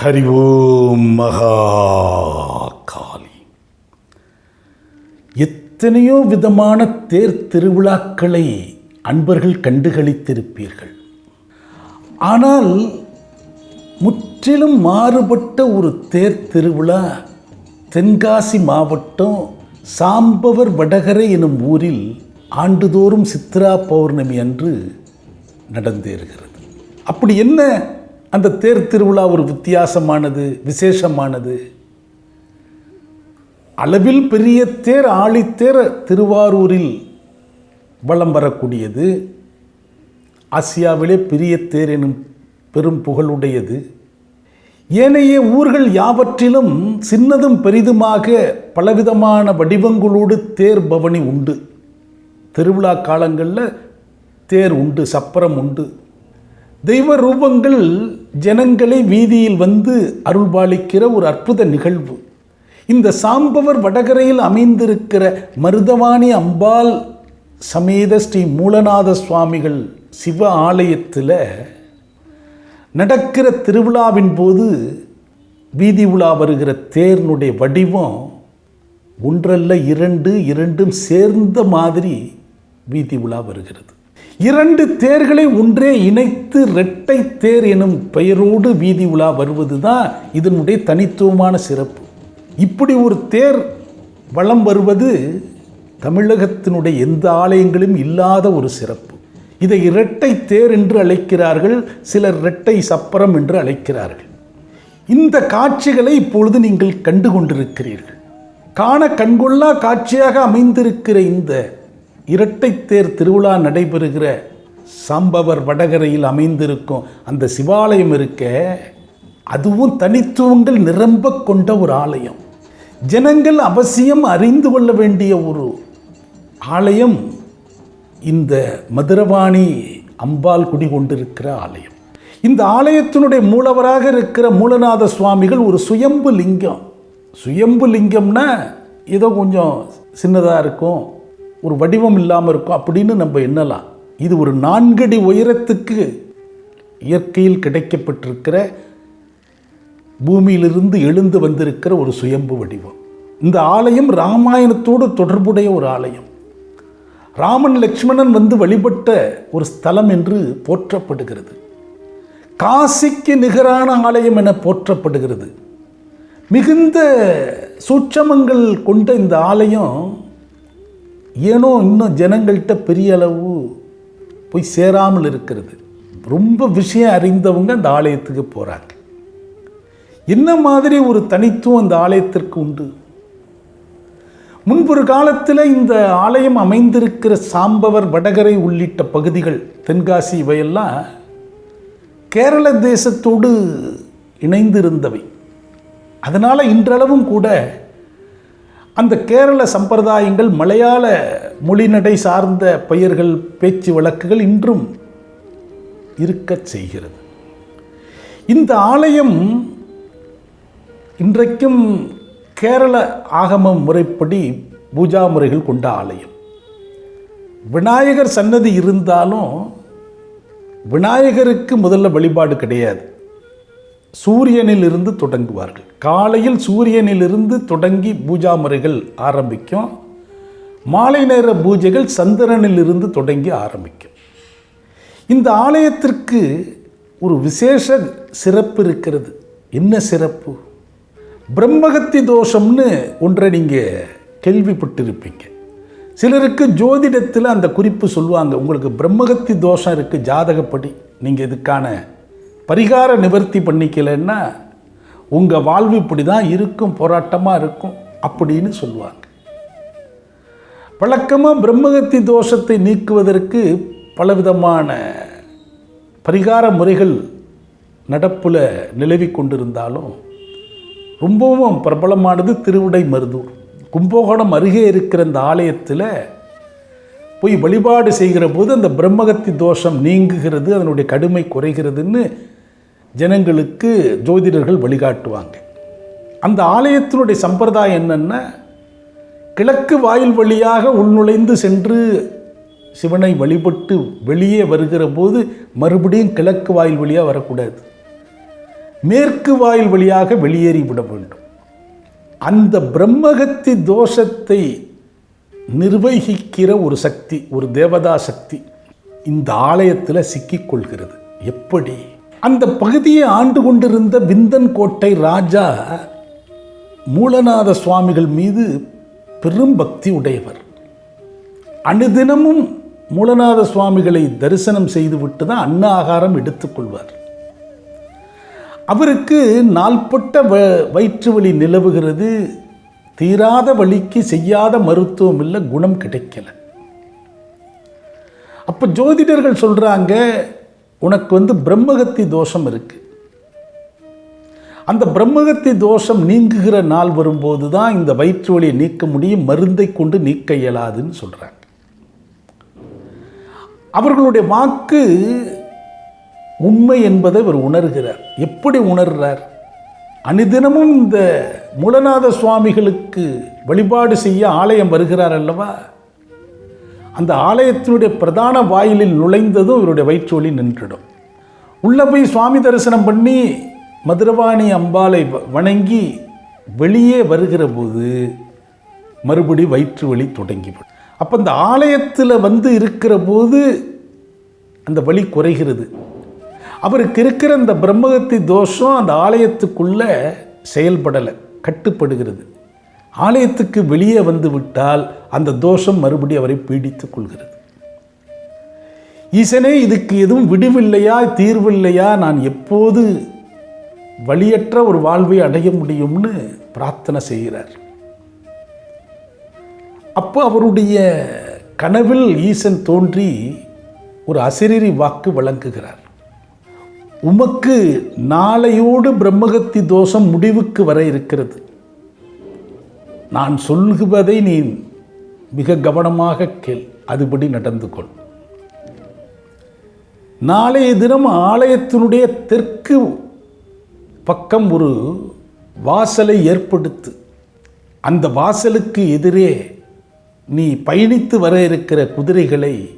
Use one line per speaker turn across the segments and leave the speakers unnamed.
ஹரி ஓம் மகா காளி எத்தனையோ விதமான தேர் திருவிழாக்களை அன்பர்கள் கண்டுகளித்திருப்பீர்கள். ஆனால் முற்றிலும் மாறுபட்ட ஒரு தேர் திருவிழா தென்காசி மாவட்டம் சாம்பவர் வடகரை எனும் ஊரில் ஆண்டுதோறும் சித்ரா பௌர்ணமி அன்று நடந்தேறுகிறது. அப்படி என்ன அந்த தேர் திருவிழா ஒரு வித்தியாசமானது விசேஷமானது. அளவில் பெரிய தேர் ஆழித்தேர் திருவாரூரில் வலம் வரக்கூடியது. ஆசியாவிலே பெரிய தேர் எனும் பெரும் புகழுடையது. ஏனைய ஊர்கள் யாவற்றிலும் சின்னதும் பெரிதுமாக பலவிதமான வடிவங்களோடு தேர் பவனி உண்டு. திருவிழா காலங்களில் தேர் உண்டு சப்பரம் உண்டு. தெய்வ ரூபங்கள் ஜனங்களை வீதியில் வந்து அருள்பாலிக்கிற ஒரு அற்புத நிகழ்வு. இந்த சாம்பவர் வடகரையில் அமைந்திருக்கிற மருதவாணி அம்பாள் சமேத ஸ்ரீ மூலநாத சுவாமிகள் சிவ ஆலயத்தில் நடக்கிற திருவிழாவின் போது வீதி உலா வருகிற தேர்னுடைய வடிவம் ஒன்றல்ல இரண்டு இரண்டும் சேர்ந்த மாதிரி வீதி உலா வருகிறது. இரண்டு தேர்களை ஒன்றே இணைத்து இரட்டை தேர் எனும் பெயரோடு வீதி உலா வருவது தான் இதனுடைய தனித்துவமான சிறப்பு. இப்படி ஒரு தேர் வளம் வருவது தமிழகத்தினுடைய எந்த ஆலயங்களும் இல்லாத ஒரு சிறப்பு. இதை இரட்டை தேர் என்று அழைக்கிறார்கள் சிலர் இரட்டை சப்பரம் என்று அழைக்கிறார்கள். இந்த காட்சிகளை இப்பொழுது நீங்கள் கண்டு கொண்டிருக்கிறீர்கள். காண கண்கொள்ளா காட்சியாக அமைந்திருக்கிற இந்த இரட்டைத்தேர் திருவிழா நடைபெறுகிற சம்பவர் வடகரையில் அமைந்திருக்கும் அந்த சிவாலயம் இருக்க அதுவும் தனித்துவங்கள் நிரம்ப கொண்ட ஒரு ஆலயம். ஜனங்கள் அவசியம் அறிந்து கொள்ள வேண்டிய ஒரு ஆலயம் இந்த மதுரவாணி அம்பாள் குடிகொண்டிருக்கிற ஆலயம். இந்த ஆலயத்தினுடைய மூலவராக இருக்கிற மூலநாத சுவாமிகள் ஒரு சுயம்பு லிங்கம். சுயம்பு லிங்கம்னா ஏதோ கொஞ்சம் சின்னதாக இருக்கும். ஒரு வடிவம் இல்லாமல் இருக்கும் அப்படின்னு நம்ம எண்ணலாம். இது ஒரு நான்கடி உயரத்துக்கு இயற்கையில் கிடைக்கப்பட்டிருக்கிற பூமியிலிருந்து எழுந்து வந்திருக்கிற ஒரு சுயம்பு வடிவம். இந்த ஆலயம் ராமாயணத்தோடு தொடர்புடைய ஒரு ஆலயம். ராமன் லக்ஷ்மணன் வந்து வழிபட்ட ஒரு ஸ்தலம் என்று போற்றப்படுகிறது. காசிக்கு நிகரான ஆலயம் என போற்றப்படுகிறது. மிகுந்த சூட்சமங்கள் கொண்ட இந்த ஆலயம் ஏனோ இன்னும் ஜனங்கள்கிட்ட பெரிய அளவு போய் சேராமல் இருக்கிறது. ரொம்ப விஷயம் அறிந்தவங்க அந்த ஆலயத்துக்கு போகிறாங்க என்ன மாதிரி ஒரு தனித்துவம் அந்த ஆலயத்திற்கு உண்டு? முன்பொரு காலத்தில் இந்த ஆலயம் அமைந்திருக்கிற சாம்பவர் வடகரை உள்ளிட்ட பகுதிகள் தென்காசி இவையெல்லாம் கேரள தேசத்தோடு இணைந்திருந்தவை. அதனால் இன்றளவும் கூட அந்த கேரள சம்பிரதாயங்கள் மலையாள மொழிநடை சார்ந்த பெயர்கள் பேச்சு வழக்குகள் இன்றும் இருக்கச் செய்கிறது. இந்த ஆலயம் இன்றைக்கும் கேரள ஆகம முறைப்படி பூஜா முறைகள் கொண்ட ஆலயம். விநாயகர் சன்னதி இருந்தாலும் விநாயகருக்கு முதல்ல வழிபாடு கிடையாது. சூரியனிலிருந்து தொடங்குவார்கள். காலையில் சூரியனிலிருந்து தொடங்கி பூஜா முறைகள் ஆரம்பிக்கும். மாலை நேர பூஜைகள் சந்திரனிலிருந்து தொடங்கி ஆரம்பிக்கும். இந்த ஆலயத்திற்கு ஒரு விசேஷ சிறப்பு இருக்கிறது. என்ன சிறப்பு? பிரம்மகத்தி தோஷம்னு ஒன்றை நீங்கள் கேள்விப்பட்டிருப்பீங்க. சிலருக்கு ஜோதிடத்தில் அந்த குறிப்பு சொல்லுவாங்க. உங்களுக்கு பிரம்மகத்தி தோஷம் இருக்குது ஜாதகப்படி நீங்கள் இதுக்கான பரிகார நிவர்த்தி பண்ணிக்கலைன்னா உங்கள் வாழ்வு இப்படி தான் இருக்கும் போராட்டமாக இருக்கும் அப்படின்னு சொல்லுவாங்க. வழக்கமாக பிரம்மகத்தி தோஷத்தை நீக்குவதற்கு பலவிதமான பரிகார முறைகள் நடப்பில் நிலவி கொண்டிருந்தாலும் ரொம்பவும் பிரபலமானது திருவிடை மருதூர். கும்பகோணம் அருகே இருக்கிற இந்த ஆலயத்தில் போய் வழிபாடு செய்கிற போது அந்த பிரம்மகத்தி தோஷம் நீங்குகிறது அதனுடைய கடுமை குறைகிறதுன்னு ஜனங்களுக்கு ஜோதிடர்கள் வழிகாட்டுவாங்க. அந்த ஆலயத்தினுடைய சம்பிரதாயம் என்னென்னா கிழக்கு வாயில் வழியாக உள்நுழைந்து சென்று சிவனை வழிபட்டு வெளியே வருகிற போது மறுபடியும் கிழக்கு வாயில் வழியாக வரக்கூடாது. மேற்கு வாயில் வழியாக வெளியேறி விட வேண்டும். அந்த பிரம்மகத்தி தோஷத்தை நிர்வகிக்கிற ஒரு சக்தி ஒரு தேவதா சக்தி இந்த ஆலயத்தில் சிக்கிக்கொள்கிறது எப்படி? அந்த பகுதியை ஆண்டு கொண்டிருந்த விந்தன் கோட்டை ராஜா மூலநாத சுவாமிகள் மீது பெரும் பக்தி உடையவர். அனுதினமும் மூலநாத சுவாமிகளை தரிசனம் செய்துவிட்டு தான் அன்ன ஆகாரம் எடுத்துக்கொள்வார் அவருக்கு நாள்பட்ட வ வயிற்று வலி நிலவுகிறது. தீராத வழிக்கு செய்யாத மருத்துவம் இல்லை குணம் கிடைக்கல. அப்போ ஜோதிடர்கள் சொல்கிறாங்க உனக்கு வந்து பிரம்மகத்தி தோஷம் இருக்கு. அந்த பிரம்மகத்தி தோஷம் நீங்குகிற நாள் வரும்போது தான் இந்த வயிற்று வலியை நீக்க முடியும் மருந்தை கொண்டு நீக்க இயலாதுன்னு சொல்கிறாங்க அவர்களுடைய வாக்கு உண்மை என்பதை அவர் உணர்கிறார். எப்படி உணர்கிறார் அனுதினமும் இந்த மூலநாத சுவாமிகளுக்கு வழிபாடு செய்ய ஆலயம் வருகிறார் அல்லவா? அந்த ஆலயத்தினுடைய பிரதான வாயிலில் நுழைந்ததும் இவருடைய வயிற்று வலி நின்றுடும். உள்ளே போய் சுவாமி தரிசனம் பண்ணி மதுரவாணி அம்பாளை வ- வணங்கி வெளியே வருகிற போது மறுபடி வயிற்று வலி தொடங்கிவிடும். அப்போ இந்த ஆலயத்தில் வந்து இருக்கிற போது அந்த வலி குறைகிறது. அவருக்கு இருக்கிற அந்த பிரம்மகத்தி தோஷம் அந்த ஆலயத்துக்குள்ளே செயல்படலை கட்டுப்படுகிறது. ஆலயத்துக்கு வெளியே வந்து விட்டால் அந்த தோஷம் மறுபடி அவரை பீடித்துக் கொள்கிறது. ஈசனே இதுக்கு எதுவும் விடிவில்லையா தீர்வில்லையா? நான் எப்போது வழியற்ற ஒரு வாழ்வை அடைய முடியும்னு பிரார்த்தனை செய்கிறார். அப்போ அவருடைய கனவில் ஈசன் தோன்றி ஒரு அசிரீரி வாக்கு வழங்குகிறார் உமக்கு நாளையோடு பிரம்மகத்தி தோஷம் முடிவுக்கு வர இருக்கிறது. நான் சொல்லுவதை நீ மிக கவனமாக கேள். அதுபடி நடந்து கொள். நாளைய தினம் ஆலயத்தினுடைய தெற்கு பக்கம் ஒரு வாசலை ஏற்படுத்து. அந்த வாசலுக்கு எதிரே நீ பயணித்து வர இருக்கிற குதிரைகளை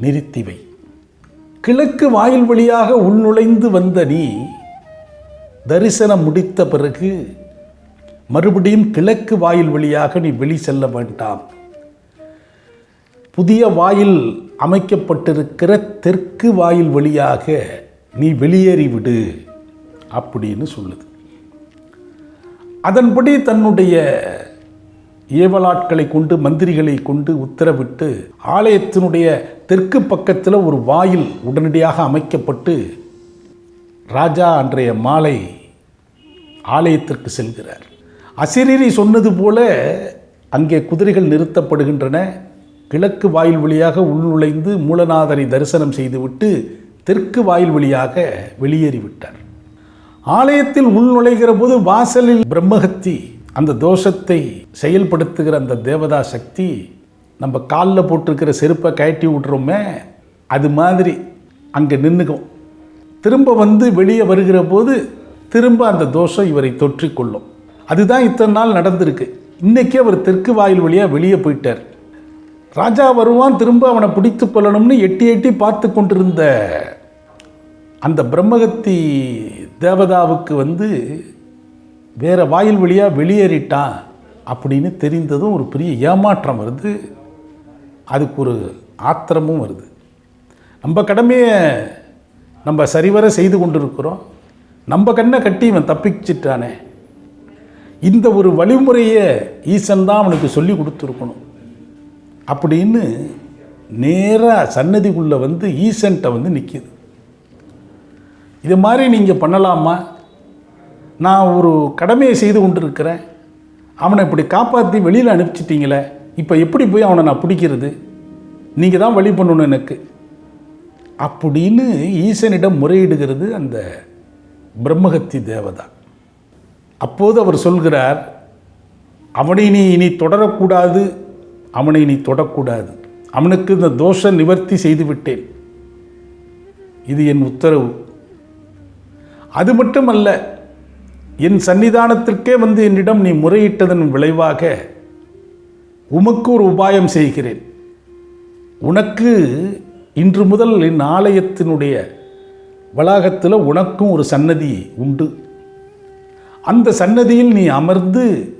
நிறுத்தி வை. கிழக்கு வாயில் வழியாக உள்நுழைந்து வந்த நீ தரிசனம் முடித்த பிறகு மறுபடியும் கிழக்கு வாயில் வழியாக நீ வெளி செல்ல வேண்டாம். புதிய வாயில் அமைக்கப்பட்டிருக்கிற தெற்கு வாயில் வழியாக நீ வெளியேறிவிடு அப்படின்னு சொல்லுது. அதன்படி தன்னுடைய ஏவலாட்களை கொண்டு மந்திரிகளை கொண்டு உத்தரவிட்டு ஆலயத்தினுடைய தெற்கு பக்கத்தில் ஒரு வாயில் உடனடியாக அமைக்கப்பட்டு ராஜா அன்றைய மாலை ஆலயத்திற்கு செல்கிறார். அசிரீரி சொன்னது போல அங்கே குதிரைகள் நிறுத்தப்படுகின்றன. கிழக்கு வாயில் வழியாக உள்நுழைந்து மூலநாதரை தரிசனம் செய்துவிட்டு தெற்கு வாயில் வழியாக வெளியேறிவிட்டார். ஆலயத்தில் உள்நுழைகிற போது வாசலில் பிரம்மகத்தி அந்த தோஷத்தை செயல்படுத்துகிற அந்த தேவதா சக்தி நம்ம காலில் போட்டிருக்கிற செருப்பை கழட்டி விட்றோமே அது மாதிரி அங்கே நின்றுக்கும் திரும்ப வந்து வெளியே வருகிற போது திரும்ப அந்த தோஷம் இவரை தொற்றிக்கொள்ளும். அதுதான் இத்தனை நாள் நடந்திருக்கு. இன்னைக்கு அவர் தெற்கு வாயில் வழியாக வெளியே போயிட்டார். ராஜா வருவான் திரும்ப அவனை பிடித்து கொள்ளணும்னு எட்டி எட்டி பார்த்து கொண்டிருந்த அந்த பிரம்மகத்தி தேவதாவுக்கு வந்து வேற வாயில் வழியாக வெளியேறிட்டான் அப்படின்னு தெரிந்ததும் ஒரு பெரிய ஏமாற்றம் வருது. அதுக்கு ஒரு ஆத்திரமும் வருது. நம்ம கடமையை நம்ம சரிவர செய்து கொண்டிருக்கிறோம். நம்ம கண்ணை கட்டி இவன் தப்பிச்சிட்டானே. இந்த ஒரு வழிமுறையை ஈசன் தான் அவனுக்கு சொல்லி கொடுத்துருக்கணும். அப்படின்னு நேராக சன்னதிக்குள்ளே வந்து ஈசன்ட்ட வந்து நிற்கிது இது மாதிரி நீங்கள் பண்ணலாமா? நான் ஒரு கடமையை செய்து கொண்டிருக்கிறேன். அவனை இப்படி காப்பாற்றி வெளியில் அனுப்பிச்சிட்டிங்களே இப்போ எப்படி போய் அவனை நான் பிடிக்கிறது? நீங்கள் தான் வழி பண்ணணும் எனக்கு. அப்படின்னு ஈசனிடம் முறையிடுகிறது அந்த பிரம்மகத்தி தேவதா. அப்போது அவர் சொல்கிறார் அவனை நீ இனி தொடரக்கூடாது அவனை நீ தொடக்கூடாது. அவனுக்கு இந்த தோஷ நிவர்த்தி செய்துவிட்டேன் இது என் உத்தரவு. அது மட்டுமல்ல என் சன்னிதானத்திற்கே வந்து என்னிடம் நீ முறையிட்டதன் விளைவாக உமக்கு ஒரு உபாயம் செய்கிறேன். உனக்கு இன்று முதல் என் ஆலயத்தினுடைய வளாகத்தில் உனக்கும் ஒரு சன்னதி உண்டு. அந்த சன்னதியில் நீ அமர்ந்து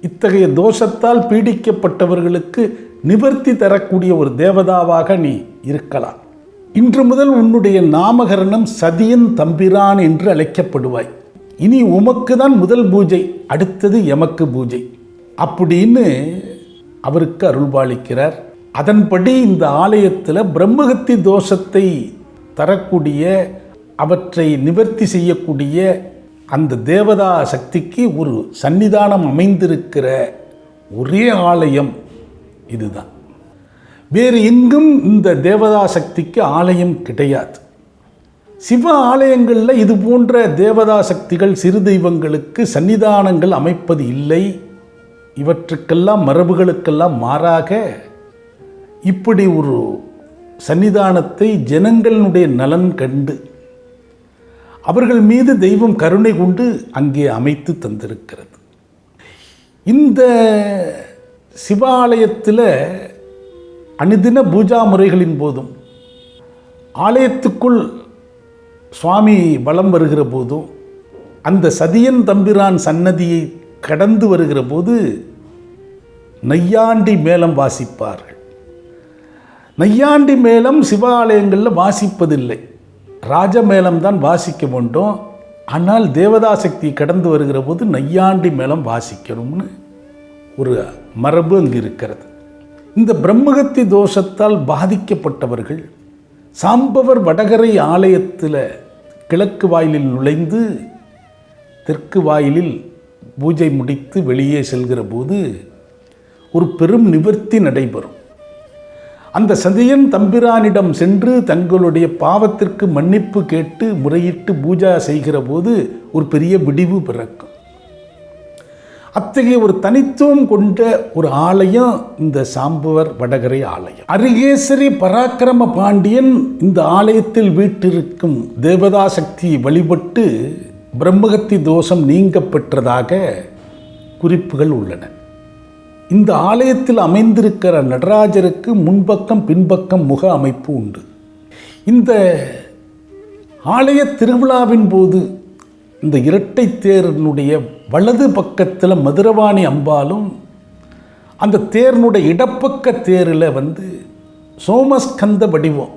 இத்தகைய தோஷத்தால் பீடிக்கப்பட்டவர்களுக்கு நிவர்த்தி தரக்கூடிய ஒரு தேவதாவாக நீ இருக்கலாம். இன்று முதல் உன்னுடைய நாமகரணம் சதியன் தம்பிரான் என்று அழைக்கப்படுவாய். இனி உமக்கு தான் முதல் பூஜை அடுத்தது எமக்கு பூஜை. அப்படின்னு அவருக்கு அருள்பாலிக்கிறார். அதன்படி இந்த ஆலயத்தில் பிரம்மகத்தி தோஷத்தை தரக்கூடிய அவற்றை நிவர்த்தி செய்யக்கூடிய அந்த தேவதா சக்திக்கு ஒரு சன்னிதானம் அமைந்திருக்கிற ஒரே ஆலயம் இதுதான். வேறு எங்கும் இந்த தேவதா சக்திக்கு ஆலயம் கிடையாது. சிவ ஆலயங்களில் இது போன்ற தேவதா சக்திகள் சிறு தெய்வங்களுக்கு சன்னிதானங்கள் அமைப்பது இல்லை. இவற்றுக்கெல்லாம் மரபுகளுக்கெல்லாம் மாறாக இப்படி ஒரு சன்னிதானத்தை ஜனங்களினுடைய நலன் கண்டு அவர்கள் மீது தெய்வம் கருணை கொண்டு அங்கே அமைத்து தந்திருக்கிறது. இந்த சிவாலயத்தில் அனுதின பூஜா முறைகளின் போதும் ஆலயத்துக்குள் சுவாமி வலம் வருகிற போதும் அந்த சதியன் தம்பிரான் சன்னதியை கடந்து வருகிற போது நையாண்டி மேளம் வாசிப்பார்கள். நையாண்டி மேளம் சிவாலயங்களில் வாசிப்பதில்லை. ராஜமேளம் தான் வாசிக்க வேண்டும். ஆனால் தேவதா சக்தி கடந்து வருகிற போது நையாண்டி மேளம் வாசிக்கணும்னு ஒரு மரபு அங்கு இருக்கிறது. இந்த பிரம்மகத்தி தோஷத்தால் பாதிக்கப்பட்டவர்கள் சாம்பவர் வடகரை ஆலயத்தில் கிழக்கு வாயிலில் நுழைந்து தெற்கு வாயிலில் பூஜை முடித்து வெளியே செல்கிற போது ஒரு பெரும் நிவர்த்தி நடைபெறும். அந்த சதியன் தம்பிரானிடம் சென்று தங்களுடைய பாவத்திற்கு மன்னிப்பு கேட்டு முறையிட்டு பூஜா செய்கிற போது ஒரு பெரிய விடிவு பிறக்கும். அத்தகைய ஒரு தனித்துவம் கொண்ட ஒரு ஆலயம் இந்த சாம்பவர் வடகரை ஆலயம். அரிகேசரி பராக்கிரம பாண்டியன் இந்த ஆலயத்தில் வீட்டிருக்கும் தேவதா சக்தியை வழிபட்டு பிரம்மகத்தி தோஷம் நீங்க பெற்றதாக குறிப்புகள் உள்ளன. இந்த ஆலயத்தில் அமைந்திருக்கிற நடராஜருக்கு முன்பக்கம் பின்பக்கம் முக அமைப்பு உண்டு. இந்த ஆலய திருவிழாவின் போது இந்த இரட்டை தேரனுடைய வலது பக்கத்தில் மதுரவாணி அம்பாலும் அந்த தேர்னுடைய இடப்பக்க தேரில் வந்து சோமஸ்கந்த வடிவம்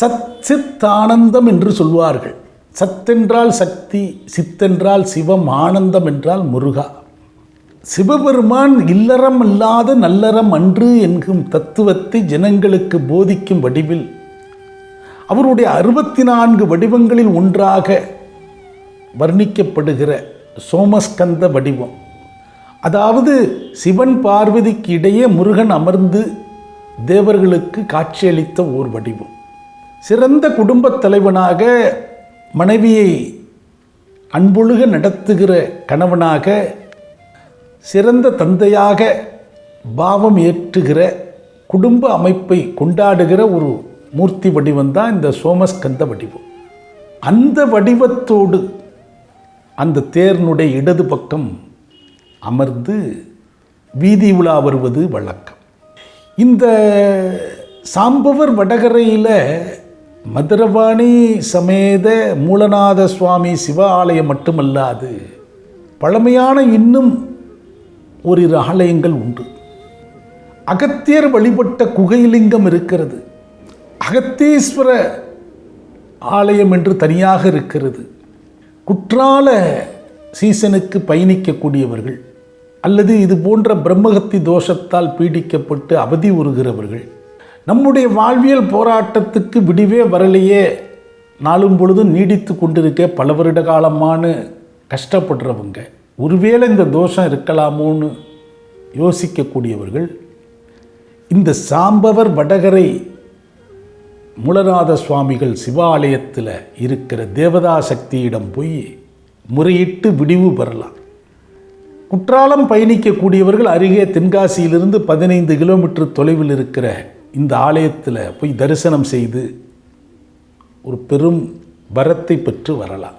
சத் சித் ஆனந்தம் என்று சொல்வார்கள். சத்தென்றால் சக்தி சித்தென்றால் சிவம் ஆனந்தம் என்றால் முருகா. சிவபெருமான் இல்லறம் இல்லாத நல்லறம் அன்று என்கும் தத்துவத்தை ஜனங்களுக்கு போதிக்கும் வடிவில் அவருடைய அறுபத்தி நான்கு வடிவங்களில் ஒன்றாக வர்ணிக்கப்படுகிற சோமஸ்கந்த வடிவம். அதாவது சிவன் பார்வதிக்கு இடையே முருகன் அமர்ந்து தேவர்களுக்கு காட்சியளித்த ஓர் வடிவம். சிறந்த குடும்பத் தலைவனாக மனைவியை அன்பொழுக நடத்துகிற கணவனாக சிறந்த தந்தையாக பாவம் ஏற்றுகிற குடும்ப அமைப்பை கொண்டாடுகிற ஒரு மூர்த்தி வடிவம் தான் இந்த சோமஸ்கந்த வடிவம். அந்த வடிவத்தோடு அந்த தேர்னுடைய இடது பக்கம் அமர்ந்து வீதி உலா வருவது வழக்கம். இந்த சாம்பவர் வடகரையில் மதுரவாணி சமேத மூலநாத சுவாமி சிவ ஆலயம் மட்டுமல்லாது பழமையான இன்னும் ஓரிரு ஆலயங்கள் உண்டு. அகத்தியர் வழிபட்ட குகைலிங்கம் இருக்கிறது. அகத்தீஸ்வர ஆலயம் என்று தனியாக இருக்கிறது. குற்றால சீசனுக்கு பயணிக்கக்கூடியவர்கள் அல்லது இது போன்ற பிரம்மகத்தி தோஷத்தால் பீடிக்கப்பட்டு அவதி உறுகிறவர்கள் நம்முடைய வாழ்வியல் போராட்டத்துக்கு விடிவே வரலையே. நாளும் பொழுதும் நீடித்து கொண்டிருக்க பல வருட காலமான கஷ்டப்படுறவங்க. ஒருவேளை இந்த தோஷம் இருக்கலாமோன்னு யோசிக்கக்கூடியவர்கள் இந்த சாம்பவர் வடகரை மூலநாத சுவாமிகள் சிவாலயத்தில் இருக்கிற தேவதா சக்தியிடம் போய் முறையிட்டு விடிவு பெறலாம். குற்றாலம் பயணிக்கக்கூடியவர்கள் அருகே தென்காசியிலிருந்து பதினைந்து கிலோமீட்டர் தொலைவில் இருக்கிற இந்த ஆலயத்தில் போய் தரிசனம் செய்து ஒரு பெரும் வரத்தை பெற்று வரலாம்.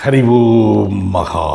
ஹரிவோம் மகா